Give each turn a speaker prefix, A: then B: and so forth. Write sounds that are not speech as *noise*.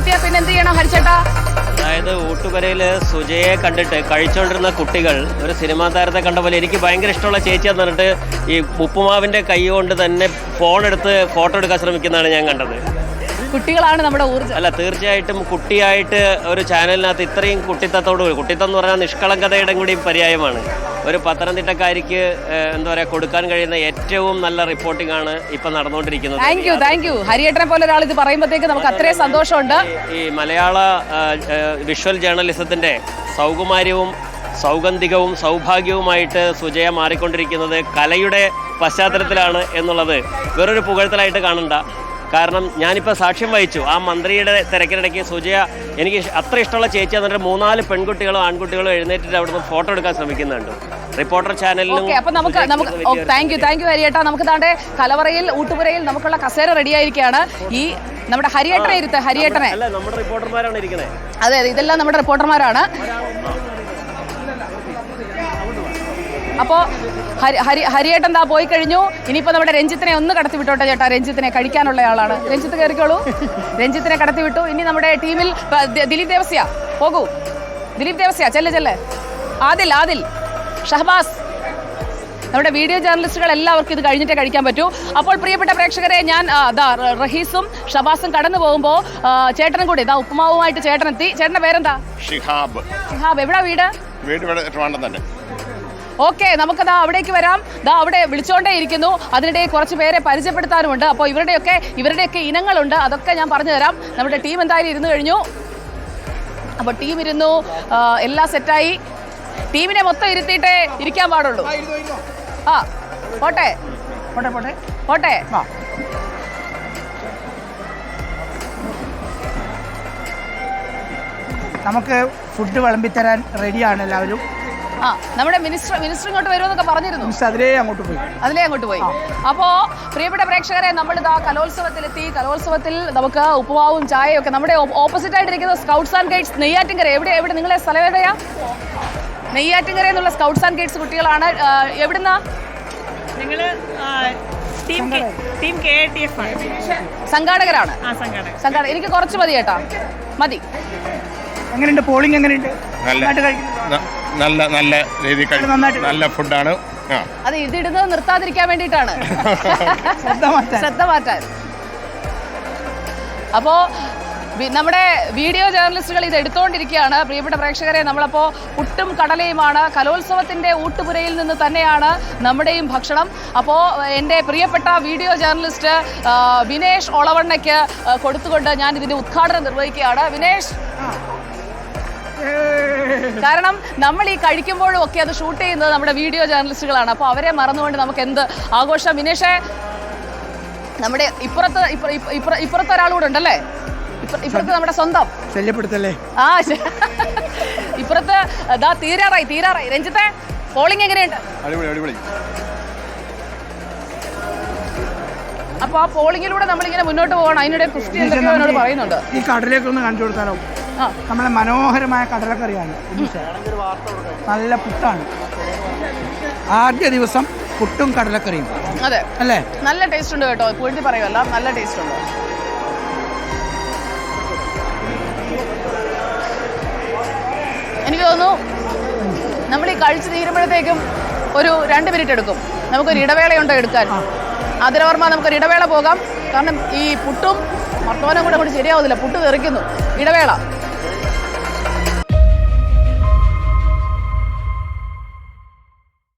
A: എത്തിയാ പിന്നെ എന്ത് ചെയ്യണം ഹരിച്ചേട്ടാ?
B: അതായത് ഊട്ടുപുരയിൽ സുജയെ കണ്ടിട്ട് കഴിച്ചുകൊണ്ടിരുന്ന കുട്ടികൾ ഒരു സിനിമാ താരത്തെ കണ്ട പോലെ എനിക്ക് ഭയങ്കര ഇഷ്ടമുള്ള ചേച്ചിയാന്ന് പറഞ്ഞിട്ട് ഈ ഉപ്പുമാവിന്റെ കൈ കൊണ്ട് തന്നെ ഫോൺ എടുത്ത് ഫോട്ടോ എടുക്കാൻ ശ്രമിക്കുന്നതാണ് ഞാൻ കണ്ടത്.
A: കുട്ടികളാണ് നമ്മുടെ ഊർജം.
B: അല്ല തീർച്ചയായിട്ടും കുട്ടിയായിട്ട് ഒരു ചാനലിനകത്ത് ഇത്രയും കുട്ടിത്തത്തോട് കൂടി കുട്ടിത്തം എന്ന് പറഞ്ഞാൽ നിഷ്കളങ്കതയുടെ കൂടി പര്യായമാണ്. ഒരു പത്തനംതിട്ടക്കാരിക്ക് എന്താ പറയുക കൊടുക്കാൻ കഴിയുന്ന ഏറ്റവും നല്ല റിപ്പോർട്ടിംഗ് ആണ് ഇപ്പൊ നടന്നുകൊണ്ടിരിക്കുന്നത്.
A: താങ്ക് യു താങ്ക് യു ഹരിയേട്ടനെ പോലെ ഒരാൾ ഇത് പറയുമ്പോഴത്തേക്ക് നമുക്ക് അത്രയും സന്തോഷമുണ്ട്.
B: ഈ മലയാള വിഷ്വൽ ജേർണലിസത്തിന്റെ സൗകുമാര്യവും സൗഗന്ധികവും സൗഭാഗ്യവുമായിട്ട് സുജയ മാറിക്കൊണ്ടിരിക്കുന്നത് കലയുടെ പശ്ചാത്തലത്തിലാണ് എന്നുള്ളത് വേറൊരു പുകഴ്ത്തലായിട്ട് കാണണ്ട. കാരണം ഞാനിപ്പോൾ സാക്ഷ്യം വഹിച്ചു. ആ മന്ത്രിയുടെ തിരക്കിനിടയ്ക്ക് സുജയ എനിക്ക് അത്ര ഇഷ്ടമുള്ള ചേച്ചി എന്നിട്ട് മൂന്നാൽ പെൺകുട്ടികളും ആൺകുട്ടികളും എഴുന്നേറ്റിട്ട് അവിടുന്ന് ഫോട്ടോ എടുക്കാൻ ശ്രമിക്കുന്നുണ്ട്. റിപ്പോർട്ടർ ചാനലിലും
A: അപ്പൊ നമുക്ക് നമുക്ക് താങ്ക് യു താങ്ക് യു ഹരിയേട്ടാ. നമുക്ക് താണ്ടെ കലവറയിൽ ഊട്ടുപുരയിൽ നമുക്കുള്ള കസേര റെഡി ആയിരിക്കുകയാണ് ഈ നമ്മുടെ ഹരിയേട്ടനെ ഇരുത്ത് ഹരിയേട്ടനെ.
B: അല്ല നമ്മുടെ റിപ്പോർട്ടർമാരാണ് ഇരിക്കുന്നത്
A: അതെ ഇതെല്ലാം നമ്മുടെ റിപ്പോർട്ടർമാരാണ് അപ്പോ ഹരി ഹരി ഹരിയേട്ടൻ ദാ പോയി കഴിഞ്ഞു. ഇനിയിപ്പോ നമ്മുടെ രഞ്ജിത്തിനെ ഒന്ന് കടത്തി വിട്ടോട്ടെ ചേട്ടാ. രഞ്ജിത്തിനെ കഴിക്കാനുള്ള ആളാണ്. രഞ്ജിത്ത് കയറിക്കോളൂ. രഞ്ജിത്തിനെ കടത്തി വിട്ടു. ഇനി നമ്മുടെ ടീമിൽ ദിലീപ് ദേവസ്യ. പോകൂ. ദിലീപ് ദേവസ്യ ചെല്ലെ ചെല്ലെ. ആദിൽ ആദിൽ. ഷഹബാസ്. നമ്മുടെ വീഡിയോ ജേർണലിസ്റ്റുകൾ എല്ലാവർക്കും ഇത് കഴിഞ്ഞിട്ടേ കഴിക്കാൻ പറ്റൂ. അപ്പോൾ പ്രിയപ്പെട്ട പ്രേക്ഷകരെ ഞാൻ ദാ റഹീസും ഷബാസും കടന്നു പോകുമ്പോൾ ചേട്ടനും കൂടി ഇതാ ഉപ്പുമാവുമായിട്ട് ചേട്ടനെത്തി. ചേട്ടന്റെ പേരെന്താ?
C: ഷിഹാബ്.
A: ഷിഹാബ്. എവിടാ വീട്?
C: വീട് ഇവിടെ ട്രിവാൻഡ്രം തന്നെ.
A: ഓക്കെ നമുക്ക് ദാ അവിടേക്ക് വരാം. ദാ അവിടെ വിളിച്ചോണ്ടേ ഇരിക്കുന്നു. അതിനിടെ കുറച്ച് പേരെ പരിചയപ്പെടുത്താനുമുണ്ട്. അപ്പോൾ ഇവരുടെയൊക്കെ ഇവരുടെയൊക്കെ ഇനങ്ങളുണ്ട്. അതൊക്കെ ഞാൻ പറഞ്ഞു തരാം. നമ്മുടെ ടീം എന്തായാലും ഇരുന്ന് കഴിഞ്ഞു. അപ്പോൾ ടീം ഇരുന്നു. എല്ലാം സെറ്റായി. ടീമിനെ മൊത്തം ഇരുത്തിയിട്ടേ ഇരിക്കാൻ പാടുള്ളൂ. ആ പോട്ടെ. പോട്ടെ പോട്ടെ. പോട്ടെ.
D: നമുക്ക് ഫുഡ് വിളമ്പിത്തരാൻ റെഡിയാണ് എല്ലാവരും.
A: ആ നമ്മുടെ മിനിസ്റ്റർ മിനിസ്റ്റർ ഇങ്ങോട്ട് വരുമെന്നൊക്കെ പറഞ്ഞിരുന്നു.
D: അതിലേ അങ്ങോട്ട് പോയി.
A: അതിലേ അങ്ങോട്ട് പോയി. അപ്പോ പ്രിയപ്പെട്ട പ്രേക്ഷകരെ നമ്മൾ ഇതാ കലോത്സവത്തിലെത്തി. കലോത്സവത്തിൽ നമുക്ക് ഉപ്പുമാവും ചായയും ഒക്കെ നമ്മുടെ ഓപ്പോസിറ്റ് ആയിട്ടിരിക്കുന്ന സ്കൗട്ട്സ് ആൻഡ് ഗൈഡ്സ് നെയ്യാറ്റിങ്കര എവിടെ എവിടെ നിങ്ങളെ സ്ഥലം എവിടെയാ നെയ്യാറ്റിങ്കര എന്നുള്ള സ്കൗട്ട്സ് ആൻഡ് ഗൈഡ്സ് കുട്ടികളാണ്. എവിടുന്ന?
E: നിങ്ങൾ
A: സംഘാടകരാണ്. സംഘാടകർ. എനിക്ക് കുറച്ച് മതി കേട്ടാ മതി.
D: എങ്ങനെയുണ്ട്? പോളിംഗ് എങ്ങനെയുണ്ട്?
C: നല്ല നല്ല നല്ല രീതി നല്ല ഫുഡാണ് ആ.
A: അത് ഇതിടുന്നത് നിർത്താതിരിക്കാൻ വേണ്ടിയിട്ടാണ്. *laughs*
D: ശ്രദ്ധ മാറ്റാൻ.
A: അപ്പോ നമ്മുടെ വീഡിയോ ജേർണലിസ്റ്റുകൾ ഇത് എടുത്തുകൊണ്ടിരിക്കുകയാണ് പ്രിയപ്പെട്ട പ്രേക്ഷകരെ നമ്മളപ്പോൾ പുട്ടും കടലയുമാണ്. കലോത്സവത്തിന്റെ ഊട്ടുപുരയിൽ നിന്ന് തന്നെയാണ് നമ്മുടെയും ഭക്ഷണം. അപ്പോൾ എന്റെ പ്രിയപ്പെട്ട വീഡിയോ ജേർണലിസ്റ്റ് വിനേഷ് ഒളവണ്ണയ്ക്ക് കൊടുത്തുകൊണ്ട് ഞാൻ ഇതിന്റെ ഉദ്ഘാടനം നിർവഹിക്കുകയാണ്. വിനേഷ്. കാരണം നമ്മൾ ഈ കഴിക്കുമ്പോഴും ഒക്കെ അത് ഷൂട്ട് ചെയ്യുന്നത് നമ്മുടെ വീഡിയോ ജേർണലിസ്റ്റുകളാണ്. അപ്പോൾ അവരെ മറന്നുകൊണ്ട് നമുക്ക് എന്ത് ആഘോഷം? വിനേഷേ നമ്മുടെ ഇപ്പുറത്ത് ഇപ്പുറത്തെ ഇപ്പുറ- ഇപ്പുറ- ഇപ്പുറത്ത് ഒരാളുകൂടെ ഉണ്ടല്ലേ? ഇപ്പുറത്ത് നമ്മുടെ സ്വന്തം.
D: ശല്യപ്പെടുത്തല്ലേ?
A: ആ ഇപ്പുറത്ത് ദാ തീരാറായി തീരാറായി. രഞ്ജിത്തെ പോളിംഗ് എങ്ങനെയുണ്ട്?
C: അടിപൊളി അടിപൊളി.
A: അപ്പൊ ആ പോളിംഗിലൂടെ നമ്മളിങ്ങനെ മുന്നോട്ട് പോകണം. അതിനിടെ ക്രിസ്ത്യൻ പറയുന്നുണ്ട്.
D: ഈ കടലേക്ക് ഒന്ന് കാണിച്ചു കൊടുത്താലോ? നമ്മളെ മനോഹരമായ കടലക്കറിയാണ്. നല്ല പുട്ടാണ്. ആദ്യ ദിവസം പുട്ടും കടലക്കറിയും.
A: അതെ.
D: അല്ലേ?
A: നല്ല ടേസ്റ്റ് ഉണ്ട് കേട്ടോ. പുഴുതി പറയുമല്ല നല്ല ടേസ്റ്റ് ഉണ്ട്. എനിക്ക് തോന്നുന്നു നമ്മൾ ഈ കഴിച്ച് തീരുമ്പോഴത്തേക്കും ഒരു രണ്ട് മിനിറ്റ് എടുക്കും. നമുക്കൊരു ഇടവേളയുണ്ടോ എടുക്കാൻ? ആതിരവർമ്മ നമുക്കൊരു ഇടവേള പോകാം. കാരണം ഈ പുട്ടും മർത്തോനും കൂടെ കൂടി ശരിയാവുന്നില്ല. പുട്ട് തെറിക്കുന്നു ഇടവേള.